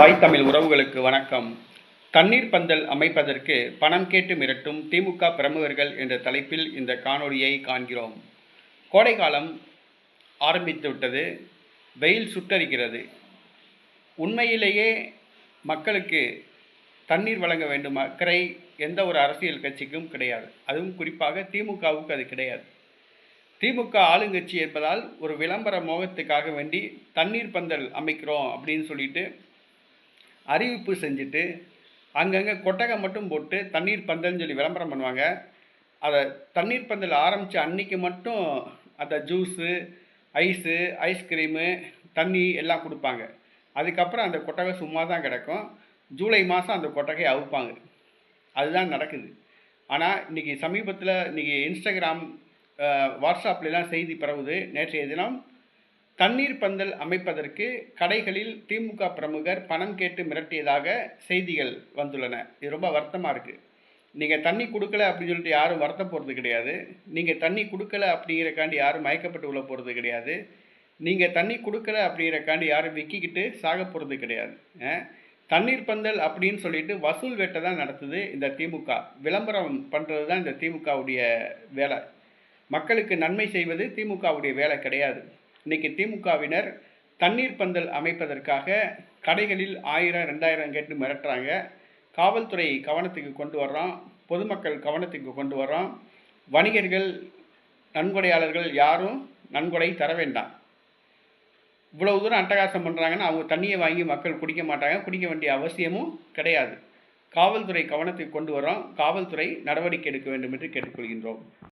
தாய் தமிழ் உறவுகளுக்கு வணக்கம். தண்ணீர் பந்தல் அமைப்பதற்கு பணம் கேட்டு மிரட்டும் திமுக பிரமுகர்கள் என்ற தலைப்பில் இந்த காணொளியை காண்கிறோம். கோடைக்காலம் ஆரம்பித்துவிட்டது. ஆரம்பித்து விட்டது வெயில் சுட்டரிக்கிறது. உண்மையிலேயே மக்களுக்கு தண்ணீர் வழங்க வேண்டும். அக்கறை எந்த ஒரு அரசியல் கட்சிக்கும் கிடையாது. அதுவும் குறிப்பாக திமுகவுக்கு அது கிடையாது. திமுக ஆளுங்கட்சி என்பதால் ஒரு விளம்பர மோகத்துக்காக வேண்டி தண்ணீர் பந்தல் அமைக்கிறோம் அப்படின்னு சொல்லிட்டு அறிவிப்பு செஞ்சுட்டு அங்கங்கே கொட்டகை மட்டும் போட்டு தண்ணீர் பந்தல்னு சொல்லி விளம்பரம் பண்ணுவாங்க. அதை தண்ணீர் பந்தல் ஆரம்பித்த அன்னைக்கு மட்டும் அந்த ஜூஸு ஐஸு ஐஸ்கிரீமு தண்ணி எல்லாம் கொடுப்பாங்க. அதுக்கப்புறம் அந்த கொட்டகை சும்மா தான் கிடக்கும். ஜூலை மாதம் அந்த கொட்டகையை அவுப்பாங்க. அதுதான் நடக்குது. ஆனால் இன்றைக்கி சமீபத்தில் இன்றைக்கி இன்ஸ்டாகிராம் வாட்ஸ்அப்லாம் வாட்ஸ்அப்லலாம் செய்தி பரவுது. நேற்றைய தினம் தண்ணீர் பந்தல் அமைப்பதற்கு கடைகளில் திமுக பிரமுகர் பணம் கேட்டு மிரட்டியதாக செய்திகள் வந்துள்ளன. இது ரொம்ப வருத்தமாக இருக்குது நீங்கள் தண்ணி கொடுக்கல அப்படின்னு சொல்லிட்டு யாரும் வருத்த போகிறது கிடையாது. நீங்கள் தண்ணி கொடுக்கல அப்படிங்கிறக்காண்டி யாரும் மயக்கப்பட்டு உள்ள போகிறது கிடையாது. நீங்கள் தண்ணி கொடுக்கல அப்படிங்கிறக்காண்டி யாரும் விக்கிக்கிட்டு சாக போகிறது கிடையாது. தண்ணீர் பந்தல் அப்படின்னு சொல்லிட்டு வசூல் வேட்டை தான் நடத்துது இந்த திமுக. விளம்பரம் பண்ணுறது தான் இந்த திமுகவுடைய வேலை. மக்களுக்கு நன்மை செய்வது திமுகவுடைய வேலை கிடையாது. இன்னைக்கு திமுகவினர் தண்ணீர் பந்தல் அமைப்பதற்காக கடைகளில் ஆயிரம் ரெண்டாயிரம் கேட்டு மிரட்டுறாங்க. காவல்துறை கவனத்துக்கு கொண்டு வர்றோம். பொதுமக்கள் கவனத்துக்கு கொண்டு வர்றோம். வணிகர்கள் நன்கொடையாளர்கள் யாரும் நன்கொடை தர வேண்டாம். இவ்வளவு தூரம் அட்டகாசம் பண்ணுறாங்கன்னா அவங்க தண்ணியை வாங்கி மக்கள் குடிக்க மாட்டாங்க. குடிக்க வேண்டிய அவசியமும் கிடையாது. காவல்துறை கவனத்துக்கு கொண்டு வரோம் காவல்துறை நடவடிக்கை எடுக்க வேண்டும் என்று கேட்டுக்கொள்கின்றோம்.